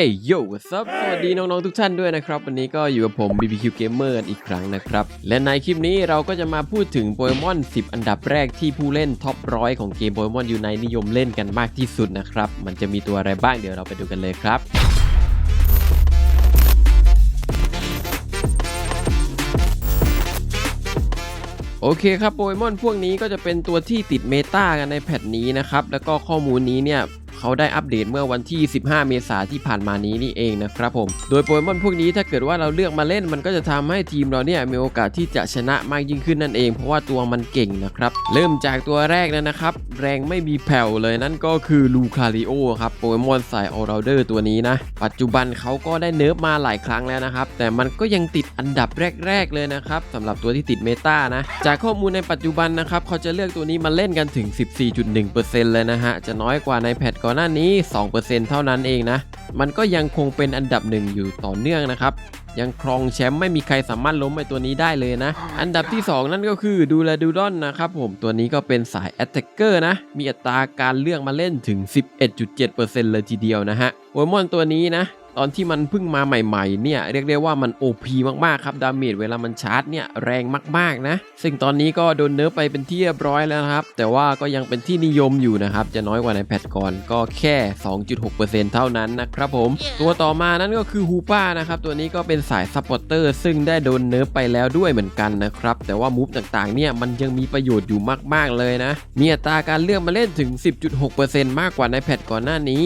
เอ้ยโย่ซับสวัสดีน้อง ๆ ทุกท่านด้วยนะครับ วันนี้ก็อยู่กับผม BBQ Gamer อีกครั้งนะครับ และในคลิปนี้เราก็จะมาพูดถึงโปเกมอน 10 อันดับแรกที่ผู้เล่นท็อปร้อยของเกมโปเกมอนยูไนนิยมเล่นกันมากที่สุดนะครับ มันจะมีตัวอะไรบ้างเดี๋ยวเราไปดูกันเลยครับโอเคครับโปเกมอนพวกนี้ก็จะเป็นตัวที่ติดเมตากันในแพทนี้นะครับ แล้วก็ข้อมูลนี้เนี่ย เขาได้อัปเดตเมื่อวันที่ 15 เมษายนที่ผ่านมานี้นี่เองนะครับผม โดยโปเกมอนพวกนี้ถ้าเกิดว่าเราเลือกมาเล่นมันก็จะทำให้ทีมเราเนี่ยมีโอกาสที่จะชนะมากยิ่งขึ้นนั่นเอง เพราะว่าตัวมันเก่งนะครับ เริ่มจากตัวแรกแล้วนะครับ แรงไม่มีแผ่วเลยนั่นก็คือลูคาริโอครับโปเกมอนสายออราเดอร์ตัวนี้นะ ปัจจุบันเขาก็ได้เนิร์ฟมาหลายครั้งแล้วนะครับ แต่มันก็ยังติดอันดับแรก ๆ เลยนะครับสำหรับตัวที่ติดเมตานะ จากข้อมูลในปัจจุบันนะครับเขาจะเลือกตัวนี้มาเล่นกันถึง 14.1%เลยนะฮะจะน้อยกว่าในแพทก่่อนหน้านี้ 2%เท่านั้นเองนะ มันก็ยังคงเป็นอันดับหนึ่งอยู่ต่อเนื่องนะครับ ยังครองแชมป์ไม่มีใครสามารถล้มไอตัวนี้ได้เลยนะ อันดับที่ 2 นั่นก็คือดูแลดูดอนนะครับผม ตัวนี้ก็เป็นสายแอตแทกเกอร์นะ มีอัตราการเลือกมาเล่นถึง 11.7%เลยทีเดียวนะฮะโปเกมอนตัวนี้นะ ตอนที่มันเพิ่งมาใหม่ๆเนี่ยเรียกได้ว่ามัน OP มากๆครับดาเมจเวลามันชาร์จเนี่ยแรงมากๆนะ ซึ่งตอนนี้ก็โดนเนิร์ฟไปเป็นที่เรียบร้อยแล้วนะครับ แต่ว่าก็ยังเป็นที่นิยมอยู่นะครับ จะน้อยกว่าในแพทก่อนก็แค่ 2.6%เท่านั้นนะครับผม ตัวต่อมานั่นก็คือฮูป้านะครับตัวนี้ก็เป็นสายซัพพอร์เตอร์ซึ่งได้โดนเนิร์ฟไปแล้วด้วยเหมือนกันนะครับแต่ว่ามูฟต่างๆเนี่ยมันยังมีประโยชน์อยู่มากๆเลยนะมีอัตราการเลือกมาเล่นถึง 10.6%มากกว่าในแพทก่อนหน้านี้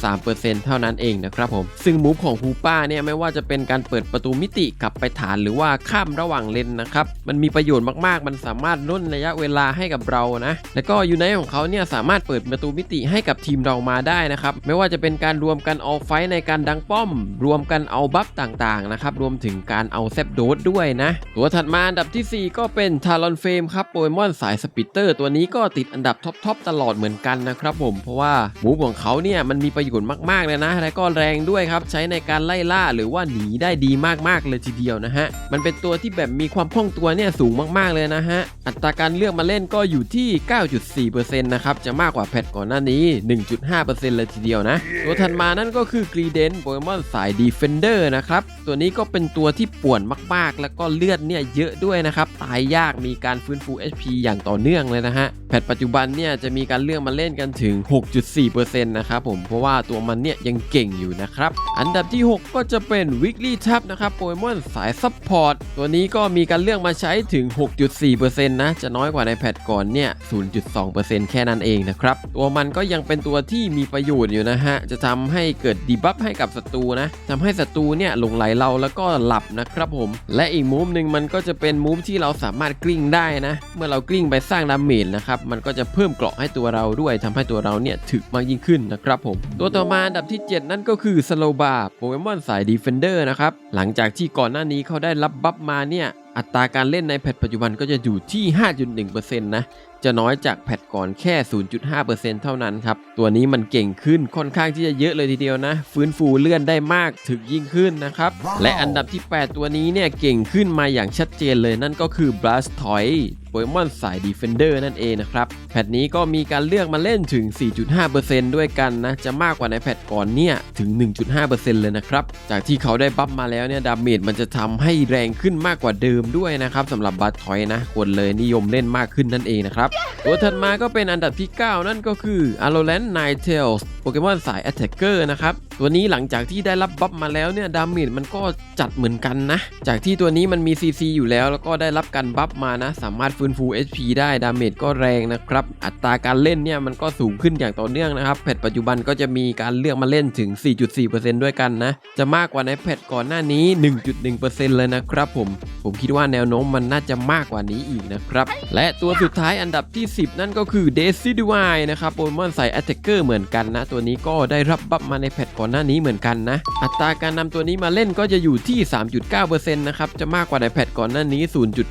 0.3%เท่านั้นเองนะครับผมซึ่งมูฟของฮูป้าเนี่ยไม่ว่าจะเป็นการเปิดประตูมิติกลับไปฐานหรือว่าข้ามระหว่างเลนนะครับ มันมีประโยชน์มากๆ มันสามารถล่นระยะเวลาให้กับเรานะแล้วก็ยูไนของเขาเนี่ยสามารถเปิดประตูมิติให้กับทีมเรามาได้นะครับไม่ว่าจะเป็นการรวมกันเอาไฟในการดังป้อม รวมกันเอาบัฟต่างๆนะครับรวมถึงการเอาแซบโดสด้วยนะตัวถัดมาอันดับทีสี่ 4 ก็เป็นทารอนเฟมครับโปเกมอนสายสปิตเตอร์ตัวนี้ก็ติดอันดับท็อปๆตลอดเหมือนกันนะครับผมเพราะว่ามูฟของเขาเนี่ยมันมีประโยชน์มากๆเลยนะ และก็แรงด้วยครับ ใช้ในการไล่ล่าหรือว่าหนีได้ดีมากๆเลยทีเดียวนะฮะ มันเป็นตัวที่แบบมีความคล่องตัวเนี่ยสูงมากๆเลยนะฮะ อัตราการเลือกมาเล่นก็อยู่ที่ 9.4%นะครับ จะมากกว่าแพทก่อนหน้านี้ 1.5%เลยทีเดียวนะ ตัวถัดมานั่นก็คือกรีเดนโปเกมอนสายดีเฟนเดอร์นะครับ ตัวนี้ก็เป็นตัวที่ป่วนมากๆ แล้วก็เลือดเนี่ยเยอะด้วยนะครับ ตายยากมีการฟื้นฟู HP อย่างต่อเนื่องเลยนะฮะ แพทปัจจุบันเนี่ยจะมีการเลือกมาเล่นกันถึง 6.4%นะครับผม เพราะว่าตัวมันเนี่ยยังเก่งอยู่นะครับอันดับที่ 6 ก็จะเป็น Weekly Tab นะครับโปเกมอนสายซัพพอร์ตตัวนี้ก็มีการเลือกมาใช้ถึง 6.4%นะ จะน้อยกว่าในแพทก่อนเนี่ย 0.2%แค่นั้นเองนะครับ ตัวมันก็ยังเป็นตัวที่มีประโยชน์อยู่นะฮะ จะทำให้เกิดดีบัฟให้กับศัตรูนะทำให้ศัตรูเนี่ยหลงไหลเราแล้วก็หลับนะครับผม และอีกมูฟหนึ่งมันก็จะเป็นมูฟที่เราสามารถกลิ้งได้นะ เมื่อเรากลิ้งไปสร้างดาเมจนะครับ มันก็จะเพิ่มเกราะให้ตัวเราด้วยทำให้ตัวเราเนี่ยถึกมากยิ่งขึ้นนะครับผม ตัวต่อมาอันดับที่ 7 นั่นก็คือสโลบาโปเกมอนสายดีเฟนเดอร์นะครับ หลังจากที่ก่อนหน้านี้เขาได้รับบัฟมาเนี่ย อัตราการเล่นในแพทปัจจุบันก็จะอยู่ที่ 5.1%นะจะน้อยจากแพทก่อนแค่ 0.5%เท่านั้นครับ ตัวนี้มันเก่งขึ้นค่อนข้างที่จะเยอะเลยทีเดียวนะ ฟื้นฟูเลื่อนได้มากถึงยิ่งขึ้นนะครับและอันดับที่ 8 ตัวนี้เนี่ยเก่งขึ้นมาอย่างชัดเจนเลยนั่นก็คือ Blastoise โปเกมอนสาย Defender นั่นเองนะครับ แพทนี้ก็มีการเลือกมาเล่นถึง 4.5%ด้วยกันนะ จะมากกว่าในแพทก่อนเนี่ยถึง 1.5%เลยนะครับ จากที่เขาได้บัฟมาแล้วเนี่ยดาเมจมันจะทำให้แรงขึ้นมากกว่าเดิมด้วยนะครับสำหรับบัตทอยนะคนเลยนิยมเล่นมากขึ้นนั่นเองนะครับตัวถัดมาก็เป็นอันดับที่ 9 นั่นก็คือ a l o l a n Ninetales โปเกมอนสาย Attacker นะครับตัวนี้หลังจากที่ได้รับบัฟมาแล้วเนี่ยดาเมจมันก็จัดเหมือนกันนะ จากที่ตัวนี้มันมี CC อยู่แล้ว แล้วก็ได้รับการบัฟมานะ สามารถฟื้นฟู HP ได้ดาเมจก็แรงนะครับ อัตราการเล่นเนี่ยมันก็สูงขึ้นอย่างต่อเนื่องนะครับแพทปัจจุบันก็จะมีการเลือกมาเล่นถึง 4.4%ด้วยกันนะ จะมากกว่าในแพทก่อนหน้านี้ 1.1%เลยนะครับผมผมคิดว่าแนวโน้มมันน่าจะมากกว่านี้อีกนะครับ และตัวสุดท้ายอันดับที่ 10 นั่นก็คือ d e c i d u i นะครับโปเกมอนสาย Attacker เหมือนกันนะ ตัวนี้ก็ได้รับบัฟมาในแพทก่อนหน้านี้เหมือนกันนะ อัตราการนำตัวนี้มาเล่นก็จะอยู่ที่ 3.9%นะครับจะมากกว่าในแพทก่อนหน้านี้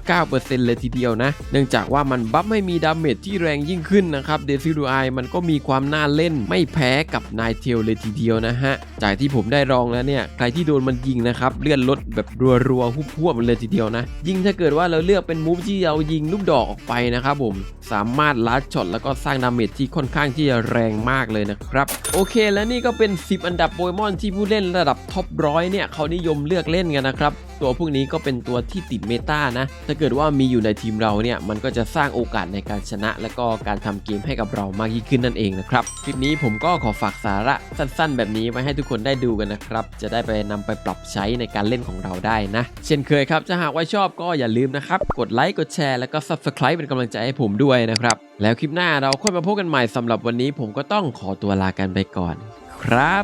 0.9%เลยทีเดียวนะ เนื่องจากว่ามันบัฟไม่มีดาเมจที่แรงยิ่งขึ้นนะครับ d e c i d u i มันก็มีความน่าเล่นไม่แพ้กับ n i t e l เลยทีเดียวนะฮะจากที่ผมได้ลองแล้วเนี่ยใครที่โดนมันยิงนะครับเลื่อนลดแบบรัวๆหุบๆมันเลยทีเดียวนะยิ่งถ้าเกิดว่าเราเลือกเป็นมูฟที่เรายิงลูกดอกออกไปนะครับผมสามารถลัดช็อตแล้วก็สร้างดาเมจที่ค่อนข้างที่จะแรงมากเลยนะครับ โอเคและนี่ก็เป็น 10 อันดับโปเกมอนที่ผู้เล่นระดับท็อปร้อยเนี่ยเขานิยมเลือกเล่นกันนะครับ ตัวพวกนี้ก็เป็นตัวที่ติดเมตานะ ถ้าเกิดว่ามีอยู่ในทีมเราเนี่ย มันก็จะสร้างโอกาสในการชนะ และก็การทำเกมให้กับเรามากยิ่งขึ้นนั่นเองนะครับ คลิปนี้ผมก็ขอฝากสาระสั้นๆ แบบนี้ไว้ให้ทุกคนได้ดูกันนะครับ จะได้ไปนำไปปรับใช้ในการเล่นของเราได้นะ เช่นเคยครับ ถ้าหากว่าชอบก็อย่าลืมนะครับ กดไลค์ กดแชร์ แล้วก็ Subscribe เป็นกำลังใจให้ผมด้วยนะครับ แล้วคลิปหน้าเราค่อยมาพบกันใหม่สำหรับวันนี้ ผมก็ต้องขอตัวลากันไปก่อน ครับ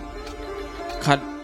คัด